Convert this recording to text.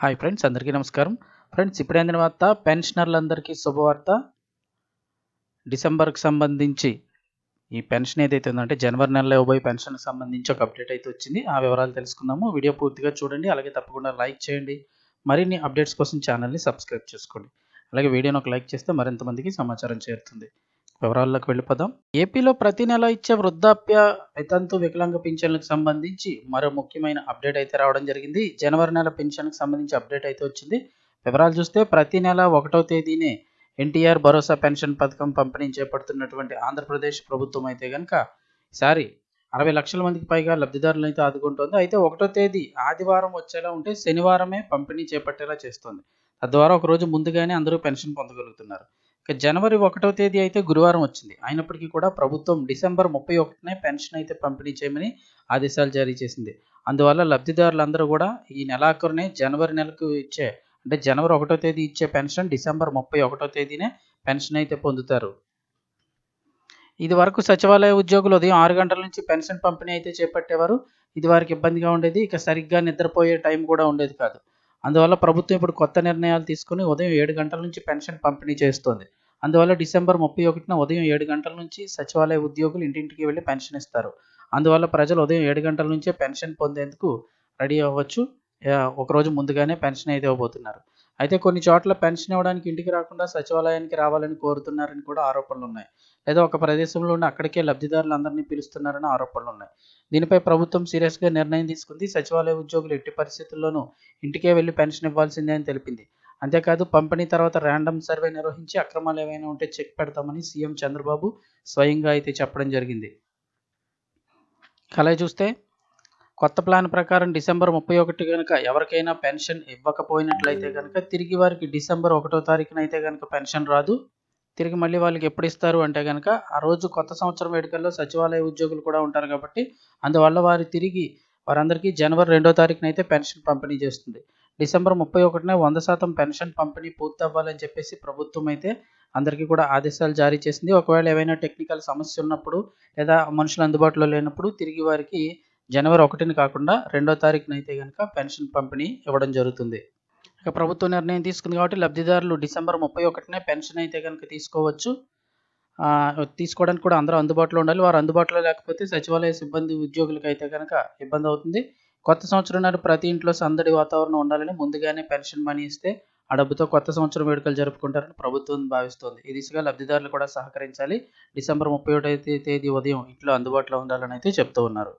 Hi friends అందరికీ నమస్కారం. Friends ఇప్పుడైన అందిన వార్త పెన్షనర్లందరికీ శుభవార్త. డిసెంబర్కి సంబంధించి ఈ పెన్షన్ ఏదైతే ఉందంటే జనవరి నెలలో ఇవ్వబోయే పెన్షన్కి సంబంధించి ఒక అప్డేట్ అయితే వచ్చింది. ఆ వివరాలు తెలుసుకుందాము. వీడియో పూర్తిగా చూడండి. అలాగే తప్పకుండా లైక్ చేయండి. మరిన్ని అప్డేట్స్ కోసం ఛానల్ని సబ్స్క్రైబ్ చేసుకోండి. అలాగే వీడియోని ఒక లైక్ చేస్తే మరింత మందికి సమాచారం చేరుతుంది. వివరాల్లోకి వెళ్ళిపోదాం. ఏపీలో ప్రతి నెల ఇచ్చే వృద్ధాప్య వితంతు వికలాంగ పింఛన్లకు సంబంధించి మరో ముఖ్యమైన అప్డేట్ అయితే రావడం జరిగింది. జనవరి నెల పెన్షన్కి సంబంధించి అప్డేట్ అయితే వచ్చింది. వివరాలు చూస్తే ప్రతి నెల ఒకటో తేదీనే ఎన్టీఆర్ భరోసా పెన్షన్ పథకం పంపిణీ చేపడుతున్నటువంటి ఆంధ్రప్రదేశ్ ప్రభుత్వం అయితే కనుక ఈసారి అరవై లక్షల మందికి పైగా లబ్ధిదారులను అయితే ఆదుకుంటోంది. అయితే ఒకటో తేదీ ఆదివారం వచ్చేలా ఉంటే శనివారమే పంపిణీ చేపట్టేలా చేస్తుంది. తద్వారా ఒక రోజు ముందుగానే అందరూ పెన్షన్ పొందగలుగుతున్నారు. ఇక జనవరి ఒకటో తేదీ అయితే గురువారం వచ్చింది. అయినప్పటికీ కూడా ప్రభుత్వం డిసెంబర్ ముప్పై ఒకటినే పెన్షన్ అయితే పంపిణీ చేయమని ఆదేశాలు జారీ చేసింది. అందువల్ల లబ్ధిదారులందరూ కూడా ఈ నెలాఖరునే జనవరి నెలకు ఇచ్చే అంటే జనవరి ఒకటో తేదీ ఇచ్చే పెన్షన్ డిసెంబర్ ముప్పై ఒకటో తేదీనే పెన్షన్ అయితే పొందుతారు. ఇది వరకు సచివాలయ ఉద్యోగులు ఉదయం ఆరు గంటల నుంచి పెన్షన్ పంపిణీ అయితే చేపట్టేవారు. ఇది వారికి ఇబ్బందిగా ఉండేది. ఇక సరిగ్గా నిద్రపోయే టైం కూడా ఉండేది కాదు. అందువల్ల ప్రభుత్వం ఇప్పుడు కొత్త నిర్ణయాలు తీసుకుని ఉదయం ఏడు గంటల నుంచి పెన్షన్ పంపిణీ చేస్తోంది. అందువల్ల డిసెంబర్ ముప్పై ఒకటిన ఉదయం ఏడు గంటల నుంచి సచివాలయ ఉద్యోగులు ఇంటింటికి వెళ్ళి పెన్షన్ ఇస్తారు. అందువల్ల ప్రజలు ఉదయం ఏడు గంటల నుంచే పెన్షన్ పొందేందుకు రెడీ అవ్వచ్చు. ఒకరోజు ముందుగానే పెన్షన్ అయితే ఇవ్వబోతున్నారు. అయితే కొన్ని చోట్ల పెన్షన్ ఇవ్వడానికి ఇంటికి రాకుండా సచివాలయానికి రావాలని కోరుతున్నారని కూడా ఆరోపణలు ఉన్నాయి. లేదా ఒక ప్రదేశంలో ఉన్న అక్కడికే లబ్ధిదారులందరినీ పిలుస్తున్నారని ఆరోపణలు ఉన్నాయి. దీనిపై ప్రభుత్వం సీరియస్గా నిర్ణయం తీసుకుంది. సచివాలయ ఉద్యోగులు ఎట్టి పరిస్థితుల్లోనూ ఇంటికే వెళ్ళి పెన్షన్ ఇవ్వాల్సిందే అని తెలిపింది. అంతేకాదు పంపిణీ తర్వాత ర్యాండమ్ సర్వే నిర్వహించి అక్రమాలు ఏమైనా ఉంటే చెక్ పెడతామని సీఎం చంద్రబాబు స్వయంగా అయితే చెప్పడం జరిగింది. అలాగే చూస్తే కొత్త ప్లాన్ ప్రకారం డిసెంబర్ ముప్పై ఒకటి కనుక ఎవరికైనా పెన్షన్ ఇవ్వకపోయినట్లయితే కనుక తిరిగి వారికి డిసెంబర్ ఒకటో తారీఖున అయితే కనుక పెన్షన్ రాదు. తిరిగి మళ్ళీ వాళ్ళకి ఎప్పుడు ఇస్తారు అంటే కనుక ఆ రోజు కొత్త సంవత్సరం వేడుకల్లో సచివాలయ ఉద్యోగులు కూడా ఉంటారు కాబట్టి అందువల్ల వారు తిరిగి వారందరికీ జనవరి రెండో తారీఖున అయితే పెన్షన్ పంపిణీ చేస్తుంది. డిసెంబర్ ముప్పై ఒకటిన వంద శాతం పెన్షన్ పంపిణీ పూర్తి అవ్వాలని చెప్పేసి ప్రభుత్వం అయితే అందరికీ కూడా ఆదేశాలు జారీ చేసింది. ఒకవేళ ఏవైనా టెక్నికల్ సమస్య ఉన్నప్పుడు లేదా మనుషులు అందుబాటులో లేనప్పుడు తిరిగి వారికి జనవరి ఒకటిని కాకుండా రెండో తారీఖున అయితే కనుక పెన్షన్ పంపిణీ ఇవ్వడం జరుగుతుంది. ఇక ప్రభుత్వం నిర్ణయం తీసుకుంది కాబట్టి లబ్ధిదారులు డిసెంబర్ ముప్పై ఒకటినే పెన్షన్ అయితే కనుక తీసుకోవచ్చు. తీసుకోవడానికి కూడా అందరూ అందుబాటులో ఉండాలి. వారు అందుబాటులో లేకపోతే సచివాలయ సిబ్బంది ఉద్యోగులకు అయితే కనుక ఇబ్బంది అవుతుంది. కొత్త సంవత్సరం నాడు ప్రతి ఇంట్లో సందడి వాతావరణం ఉండాలని ముందుగానే పెన్షన్ మనీ ఇస్తే ఆ డబ్బుతో కొత్త సంవత్సరం వేడుకలు జరుపుకుంటారని ప్రభుత్వం భావిస్తోంది. ఈ దిశగా లబ్ధిదారులు కూడా సహకరించాలి. డిసెంబర్ ముప్పై ఒకటో తేదీ ఉదయం ఇంట్లో అందుబాటులో ఉండాలని అయితే చెప్తూ ఉన్నారు.